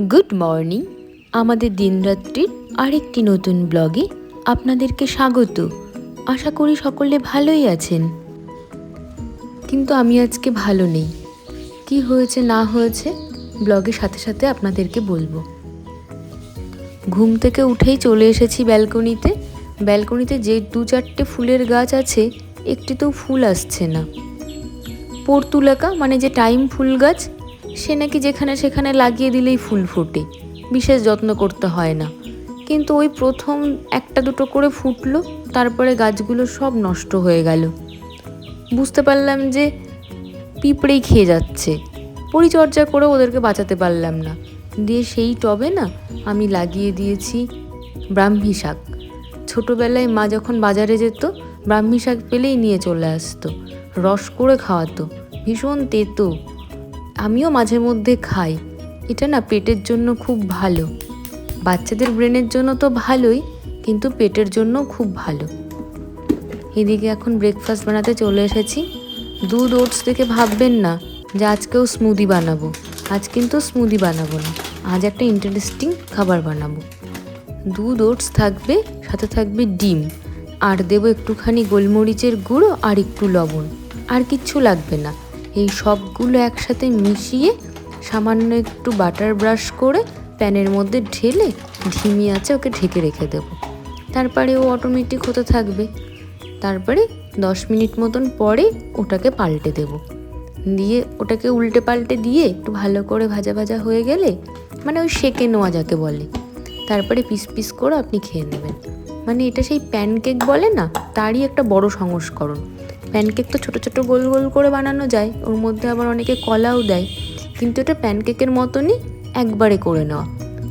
Good morning. আমাদের দিনরাত্রির আরেকটি নতুন ব্লগে আপনাদেরকে স্বাগত। আশা করি সকলে ভালোই আছেন। কিন্তু আমি আজকে ভালো নেই। কি হয়েছে, না হয়েছে, ব্লগের সাথে সাথে আপনাদেরকে বলব। ঘুম থেকে উঠেই চলে এসেছি ব্যালকনিতে। ব্যালকনিতে যে দু চারটে ফুলের গাছ আছে, একটিতেও ফুল আসছে না। পর্তুলাকা মানে যে টাইম ফুল গাছ সে নাকি যেখানে সেখানে লাগিয়ে দিলেই ফুল ফোটে, বিশেষ যত্ন করতে হয় না। কিন্তু ওই প্রথম একটা দুটো করে ফুটলো, তারপরে গাছগুলো সব নষ্ট হয়ে গেল। বুঝতে পারলাম যে পিঁপড়েই খেয়ে যাচ্ছে। পরিচর্যা করে ওদেরকে বাঁচাতে পারলাম না। দিয়ে সেই টবে না আমি লাগিয়ে দিয়েছি ব্রাহ্মী শাক। ছোটোবেলায় মা যখন বাজারে যেত, ব্রাহ্মী শাক পেলেই নিয়ে চলে আসতো। রস করে খাওয়াতো। ভীষণ তেতো। আমিও মাঝে মধ্যে খাই। এটা না পেটের জন্য খুব ভালো। বাচ্চাদের ব্রেনের জন্য তো ভালোই, কিন্তু পেটের জন্য খুব ভালো। এদিকে এখন ব্রেকফাস্ট বানাতে চলে এসেছি। দুধ ওটস দেখে ভাববেন না, যে আজকেও স্মুদি বানাবো। আজ কিন্তু স্মুদি বানাবো না, আজ একটা ইন্টারেস্টিং খাবার বানাবো। দুধ ওটস থাকবে, সাথে থাকবে ডিম। আর দেবো একটুখানি গোলমরিচের গুঁড়ো আর একটু লবণ। আর কিচ্ছু লাগবে না। এই সবগুলো একসাথে মিশিয়ে সামান্য একটু বাটার ব্রাশ করে প্যানের মধ্যে ঢেলে ধিমি আছে ওকে ঢেকে রেখে দেবো। তারপরে ও অটোমেটিক হতে থাকবে। তারপরে দশ মিনিট মতন পরে ওটাকে পাল্টে দেব। দিয়ে ওটাকে উল্টে পাল্টে দিয়ে একটু ভালো করে ভাজা ভাজা হয়ে গেলে মানে ওই সেকে নেওয়া যাকে বলে, তারপরে পিস পিস করে আপনি খেয়ে নেবেন। মানে এটা সেই প্যানকেক বলে না, তারই একটা বড় সংস্করণ। প্যানকেক তো ছোটো ছোটো গোল গোল করে বানানো যায়, ওর মধ্যে আবার অনেকে কলাও দেয়। কিন্তু এটা প্যানকেকের মতনই একবারে করে নেওয়া।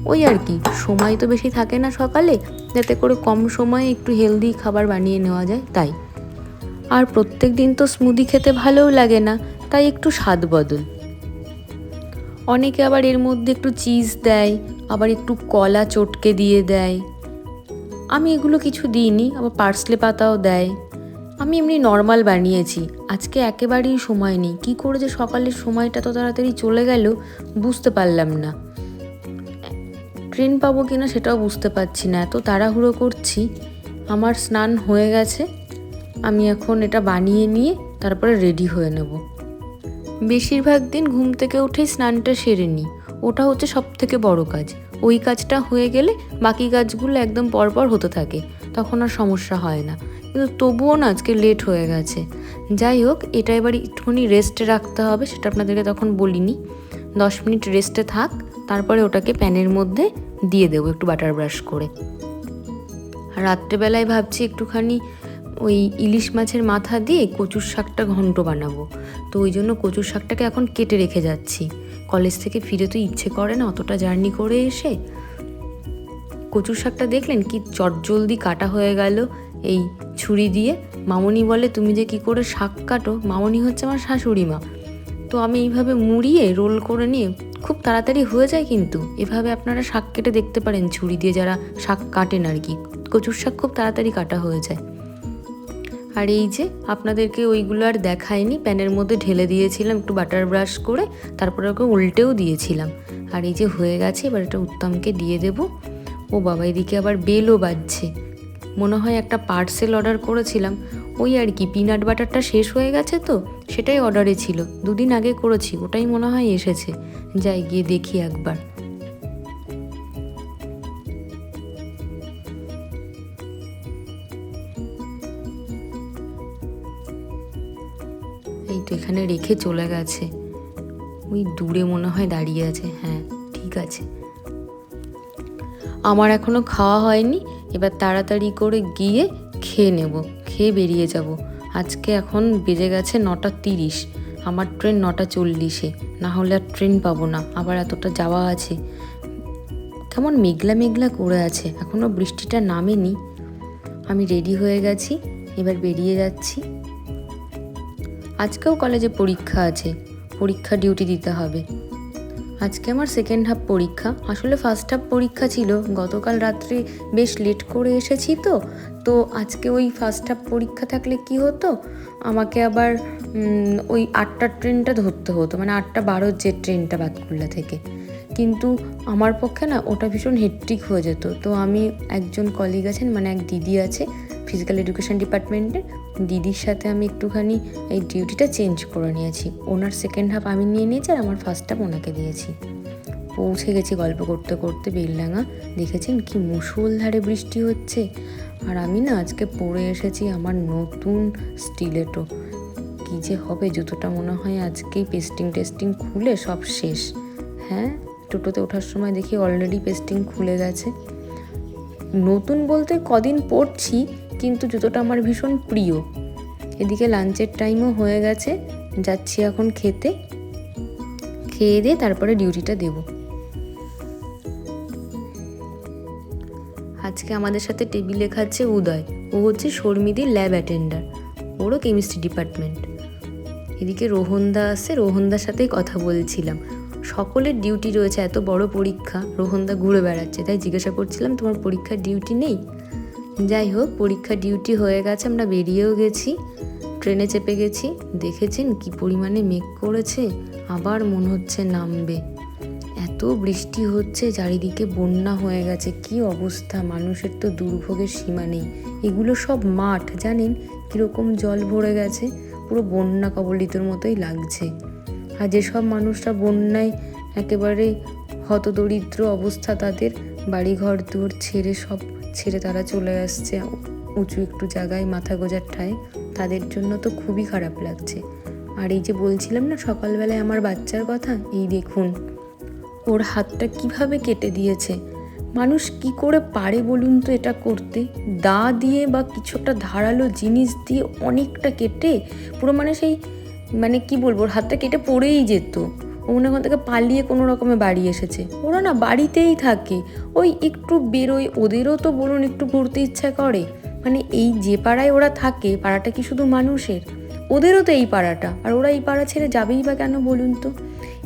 ওই আর কি, সময় তো বেশি থাকে না সকালে, যাতে করে কম সময়ে একটু হেলদি খাবার বানিয়ে নেওয়া যায়, তাই। আর প্রত্যেক দিন তো স্মুদি খেতে ভালোও লাগে না, তাই একটু স্বাদ বদল। অনেকে আবার এর মধ্যে একটু চিজ দেয়, আবার একটু কলা চটকে দিয়ে দেয়। আমি এগুলো কিছু দিইনি, আবার পার্সলে পাতাও দেয়। আমি এমনি নর্মাল বানিয়েছি। আজকে একেবারেই সময় নেই। কী করে যে সকালের সময়টা তো তাড়াতাড়ি চলে গেল বুঝতে পারলাম না। ট্রেন পাবো কি না সেটাও বুঝতে পারছি না। এত তাড়াহুড়ো করছি। আমার স্নান হয়ে গেছে। আমি এখন এটা বানিয়ে নিয়ে তারপরে রেডি হয়ে নেব। বেশিরভাগ দিন ঘুম থেকে উঠেই স্নানটা সেরে নিই ওটা হচ্ছে সব থেকে বড় কাজ। ওই কাজটা হয়ে গেলে বাকি কাজগুলো একদম পরপর হতে থাকে। তখন আর সমস্যা হয় না। কিন্তু তবুও না আজকে লেট হয়ে গেছে। যাই হোক, এটা এবার একটুখানি রেস্টে রাখতে হবে, সেটা আপনাদেরকে তখন বলিনি। দশ মিনিট রেস্টে থাক, তারপরে ওটাকে প্যানের মধ্যে দিয়ে দেবো একটু বাটার ব্রাশ করে। রাত্রেবেলায় ভাবছি একটুখানি ওই ইলিশ মাছের মাথা দিয়ে কচুর শাকটা ঘন্ট বানাবো। তো ওই জন্য কচুর শাকটাকে এখন কেটে রেখে যাচ্ছি। কলেজ থেকে ফিরে তো ইচ্ছে করে না অতটা জার্নি করে এসে। কচুর শাকটা দেখলেন কি চটজলদি কাটা হয়ে গেল এই ছুরি দিয়ে, মামনি বলে, তুমি যে কি করে শাক কাটো? মামনি হচ্ছে আমার শাশুড়ি মা। তো আমি এইভাবে মুড়িয়ে, রোল করে নিয়ে খুব তাড়াতাড়ি হয়ে যায় কিন্তু। এভাবে আপনারা শাক কেটে দেখতে পারেন ছুরি দিয়ে যারা শাক কাটেন আর কি। কচুর শাক খুব তাড়াতাড়ি কাটা হয়ে যায়। আর এই যে, আপনাদেরকে ওইগুলো আর দেখায়নি প্যানের মধ্যে ঢেলে দিয়েছিলাম, একটু বাটার ব্রাশ করে, তারপরে ওকে উল্টেও দিয়েছিলাম। আর এই যে হয়ে গেছে, এবার এটা উত্তমকে দিয়ে দেব। ও বাবা, এদিকে আবার বেলও বাজছে। মনে হয় একটা পার্সেল অর্ডার করেছিলাম। ওই আর কি পিনাট বাটারটা শেষ হয়ে গেছে তো, সেটাই অর্ডারে ছিল। দুদিন আগে করেছি, ওটাই মনে হয় এসেছে। যাই গিয়ে দেখি একবার। এই তো এখানে রেখে চলে গেছে। ওই দূরে মনে হয় দাঁড়িয়ে আছে হ্যাঁ ঠিক আছে। আমার এখনও খাওয়া হয়নি এবার তাড়াতাড়ি করে গিয়ে খেয়ে নেব, খেয়ে বেরিয়ে যাব। আজকে এখন বেজে গেছে নটা তিরিশ, আমার ট্রেন নটা চল্লিশে, না হলে আর ট্রেন পাবো না, আবার এতটা যাওয়া আছে। কেমন মেঘলা মেঘলা করে আছে এখনও বৃষ্টিটা নামেনি। আমি রেডি হয়ে গেছি, এবার বেরিয়ে যাচ্ছি। আজকেও কলেজে পরীক্ষা আছে, পরীক্ষা ডিউটি দিতে হবে। আজকে আমার সেকেন্ড হাফ পরীক্ষা। আসলে ফার্স্ট হাফ পরীক্ষা ছিল। গতকাল রাত্রে বেশ লেট করে এসেছি তো। তো আজকে ওই ফার্স্ট হাফ পরীক্ষা থাকলে কি হতো? আমাকে আবার ওই আটটার ট্রেনটা ধরতে হতো। মানে আটটা বারোর যে ট্রেনটা বাতকুল্লা থেকে। কিন্তু আমার পক্ষে না, ওটা ভীষণ হেট্রিক হয়ে যেত। তো আমি একজন কলিগ আছেন মানে এক দিদি আছে ফিজিক্যাল এডুকেশন ডিপার্টমেন্টের দিদির সাথে আমি একটুখানি এই ডিউটিটা চেঞ্জ করে নিয়েছি। ওনার সেকেন্ড হাফ আমি নিয়ে নিয়েছি আর আমার ফার্স্ট হাফ ওনাকে দিয়েছি। পৌঁছে গেছি গল্প করতে করতে বেলডাঙা দেখেছেন কি মুষলধারে বৃষ্টি হচ্ছে? আর আমি না আজকে পরে এসেছি আমার নতুন স্টিলেটো কি যে হবে জুতোটা মনে হয় আজকেই পেস্টিং টেস্টিং খুলে সব শেষ। হ্যাঁ টোটোতে ওঠার সময় দেখি অলরেডি পেস্টিং খুলে গেছে। নতুন বলতে কদিন পরছি কিন্তু জুতোটা আমার ভীষণ প্রিয়। এদিকে লাঞ্চের টাইমও হয়ে গেছে, যাচ্ছি এখন খেতে। খেয়ে দিয়ে তারপরে ডিউটিটা দেব। আজকে আমাদের সাথে টেবিলে খাচ্ছে উদয়। ও হচ্ছে শর্মিদির ল্যাব অ্যাটেন্ডার ওরও কেমিস্ট্রি ডিপার্টমেন্ট এদিকে রোহনদা আসছে রোহনদার সাথেই কথা বলছিলাম। সকলের ডিউটি রয়েছে, এত বড় পরীক্ষা, রোহনদা ঘুরে বেড়াচ্ছে, তাই জিজ্ঞাসা করছিলাম, তোমার পরীক্ষার ডিউটি নেই? যাই হোক, পরীক্ষা ডিউটি হয়ে গেছে, আমরা বেরিয়েও গেছি। ট্রেনে চেপে গেছি। দেখেছেন কি পরিমাণে মেঘ করেছে? আবার মনে হচ্ছে নামবে। এত বৃষ্টি হচ্ছে, চারিদিকে বন্যা হয়ে গেছে। কি অবস্থা? মানুষের তো দুর্ভোগের সীমা নেই। এগুলো সব মাঠ, জানেন? কীরকম জল ভরে গেছে। পুরো বন্যা কবলিতর মতোই লাগছে। আর যেসব মানুষরা বন্যায় একেবারে হতদরিদ্র অবস্থা, তাদের বাড়িঘর দূর ছেড়ে সব ছেড়ে তারা চলে আসছে উঁচু একটু জায়গায় মাথা গোজার ঠায় তাদের জন্য তো খুবই খারাপ লাগছে। আর এই যে বলছিলাম না সকালবেলায় আমার বাচ্চার কথা, এই দেখুন, ওর হাতটা কীভাবে কেটে দিয়েছে। মানুষ কি করে পারে বলুন তো এটা করতে? দা দিয়ে বা কিছু একটা ধারালো জিনিস দিয়ে অনেকটা কেটে, পুরো মানে সেই মানে কি বলব, ওর হাতটা কেটে পড়েই যেত। মনে ওখান থেকে পালিয়ে কোনো রকমে বাড়ি এসেছে। ওরা না বাড়িতেই থাকে। ওই একটু বেরোয়, ওদেরও তো বলুন একটু ঘুরতে ইচ্ছা করে। মানে এই যে পাড়ায় ওরা থাকে, পাড়াটা কি শুধু মানুষের? ওদেরও তো এই পাড়াটা। আর ওরা এই পাড়া ছেড়ে যাবেই বা কেন বলুন তো?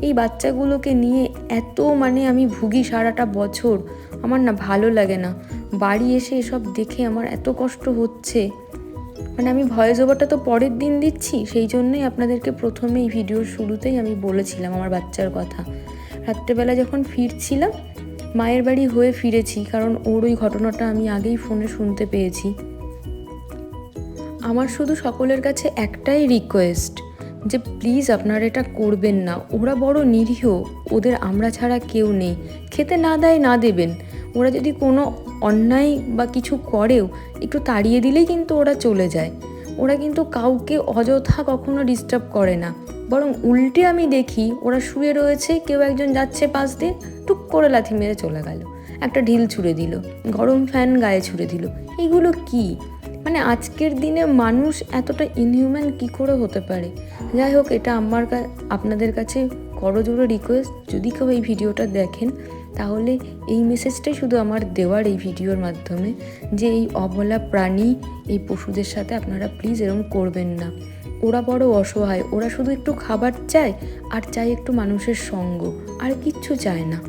এই বাচ্চাগুলোকে নিয়ে এত মানে আমি ভুগি সারাটা বছর। আমার না ভালো লাগে না। বাড়ি এসে এসব দেখে আমার এত কষ্ট হচ্ছে। মানে আমি ভয়েস ওভারটা তো পরের দিন দিচ্ছি, সেই জন্যই আপনাদেরকে প্রথমে এই ভিডিওর শুরুতেই আমি বলেছিলাম আমার বাচ্চার কথা। রাত্রেবেলা যখন ফিরছিলাম, মায়ের বাড়ি হয়ে ফিরেছি, কারণ ওর ওই ঘটনাটা আমি আগেই ফোনে শুনতে পেয়েছি। আমার শুধু সকলের কাছে একটাই রিকোয়েস্ট যে প্লিজ আপনারা এটা করবেন না, ওরা বড় নিরীহ, ওদের আমরা ছাড়া কেউ নেই। খেতে না দেয় না দেবেন, ওরা যদি কোনো অন্যায় বা কিছু করেও একটু তাড়িয়ে দিলেই কিন্তু ওরা চলে যায়। ওরা কিন্তু কাউকে অযথা কখনো ডিস্টার্ব করে না। বরং উল্টে আমি দেখি ওরা শুয়ে রয়েছে, কেউ একজন যাচ্ছে পাশ দিয়ে, টুক করে লাথি মেরে চলে গেল। একটা ঢিল ছুঁড়ে দিল, গরম ফ্যান গায়ে ছুঁড়ে দিল। এগুলো কি? মানে আজকের দিনে মানুষ এতটা ইনহিউম্যান কি করে হতে পারে? যাই হোক, এটা আমার আপনাদের কাছে করজোড়ো রিকোয়েস্ট যদি কেউ এই ভিডিওটা দেখেন তাহলে এই মেসেজটাই শুধু আমার দেওয়ার এই ভিডিওর মাধ্যমে যে এই অবলা প্রাণী এই পশুদের সাথে আপনারা প্লিজ এরকম করবেন না। ওরা বড় অসহায়, ওরা শুধু একটু খাবার চায় আর চায় একটু মানুষের সঙ্গ, আর কিচ্ছু চায় না।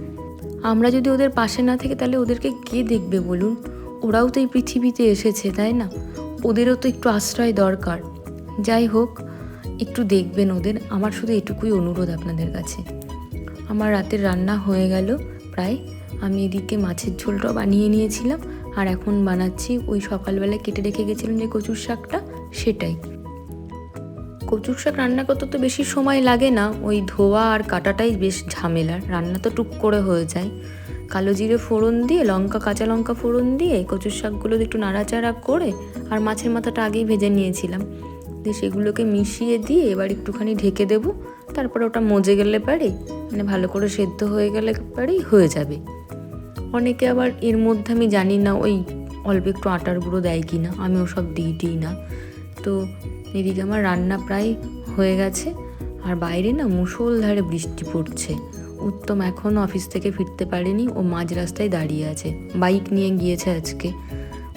আমরা যদি ওদের পাশে না থেকে তাহলে ওদেরকে কে দেখবে বলুন? ওরাও তো এই পৃথিবীতে এসেছে, তাই না? ওদেরও তো একটু আশ্রয় দরকার। যাই হোক, একটু দেখবেন ওদের। আমার শুধু এটুকুই অনুরোধ আপনাদের কাছে। আমার রাতের রান্না হয়ে গেল। প্রায়। আমি এদিকে মাছের ঝোলটাও বানিয়ে নিয়েছিলাম, আর এখন বানাচ্ছি ওই সকালবেলায় কেটে রেখে গেছিলাম যে কচুর শাকটা, সেটাই। কচুর শাক রান্না করতে তো বেশি সময় লাগে না, ওই ধোয়া আর কাটাটাই বেশ ঝামেলার। রান্না তো টুক করে হয়ে যায়। কালো জিরে ফোড়ন দিয়ে, লঙ্কা, কাঁচা লঙ্কা ফোড়ন দিয়ে কচুর শাকগুলো একটু নাড়াচাড়া করে, আর মাছের মাথাটা আগেই ভেজে নিয়েছিলাম। দিয়ে সেগুলোকে মিশিয়ে দিয়ে এবার একটুখানি ঢেকে দেবো। তারপরে ওটা মজে গেলে পারে মানে ভালো করে সেদ্ধ হয়ে গেলে পারেই হয়ে যাবে। অনেকে আবার এর মধ্যে আমি জানি না ওই অল্প একটু আটার গুঁড়ো দেয় কি না আমি ওসব দিই টিই না। তো এদিকে আমার রান্না প্রায় হয়ে গেছে, আর বাইরে না মুষলধারে বৃষ্টি পড়ছে। উত্তম এখনও অফিস থেকে ফিরতে পারেনি, ও মাঝ রাস্তায় দাঁড়িয়ে আছে। বাইক নিয়ে গিয়েছে আজকে।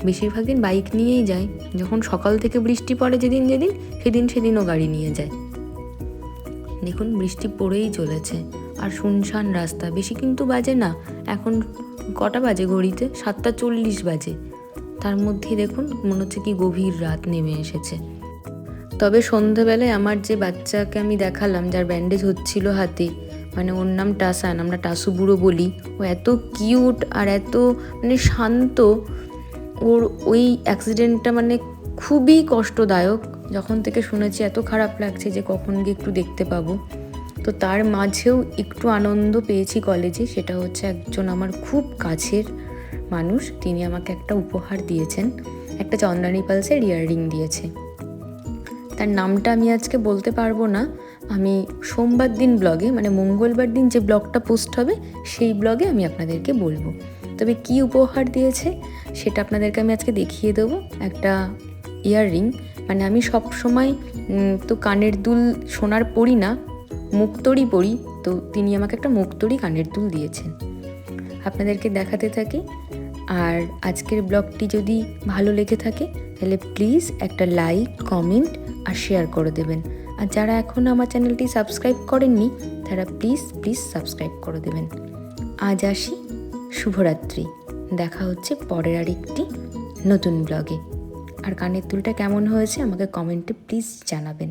বেশিরভাগ দিন বাইক নিয়েই যায়, যখন সকাল থেকে বৃষ্টি পড়ে যেদিন যেদিন, সেদিন সেদিনও গাড়ি নিয়ে যায়। দেখুন বৃষ্টি পড়েই চলেছে। আর শুনশান রাস্তা, বেশি কিন্তু বাজে না। এখন কটা বাজে ঘড়িতে? সাতটা চল্লিশ বাজে। তার মধ্যেই দেখুন, মনে হচ্ছে কি গভীর রাত নেমে এসেছে। তবে সন্ধেবেলায় আমার যে বাচ্চাকে আমি দেখালাম, যার ব্যান্ডেজ হচ্ছিল হাতে মানে ওর নাম টাসান, আমরা টাসু বুড়ো বলি, ও এত কিউট আর এত মানে শান্ত, ওর ওই অ্যাক্সিডেন্টটা মানে খুবই কষ্টদায়ক। যখন থেকে শুনেছি, এত খারাপ লাগছে যে কখন গিয়ে একটু দেখতে পাবো। তো তার মাঝেও একটু আনন্দ পেয়েছি কলেজে, সেটা হচ্ছে একজন আমার খুব কাছের মানুষ, তিনি আমাকে একটা উপহার দিয়েছেন। একটা চন্দ্রানী পালসের ইয়াররিং দিয়েছে। তার নামটা আমি আজকে বলতে পারব না। আমি সোমবার দিন ব্লগে মানে মঙ্গলবার দিন যে ব্লগটা পোস্ট হবে, সেই ব্লগে আমি আপনাদেরকে বলব। তবে কি উপহার দিয়েছে, সেটা আপনাদেরকে আমি আজকে দেখিয়ে দেবো। একটা ইয়াররিং মানে আমি সব সময় তো কানের দুল সোনার পরি না, মুক্তরি পরি, তো তিনি আমাকে একটা মুক্তরি কানের দুল দিয়েছেন। আপনাদেরকে দেখাতে থাকি। আর আজকের ব্লগটি যদি ভালো লেগে থাকে, তাহলে প্লিজ একটা লাইক, কমেন্ট আর শেয়ার করে দেবেন। আর যারা এখনও আমার চ্যানেলটি সাবস্ক্রাইব করেননি, তারা প্লিজ প্লিজ সাবস্ক্রাইব করে দেবেন। আজ আসি। শুভরাত্রি। দেখা হচ্ছে পরের আরেকটি নতুন ব্লগে। আর কানের দুলটা কেমন হয়েছে আমাকে কমেন্টে প্লিজ জানাবেন।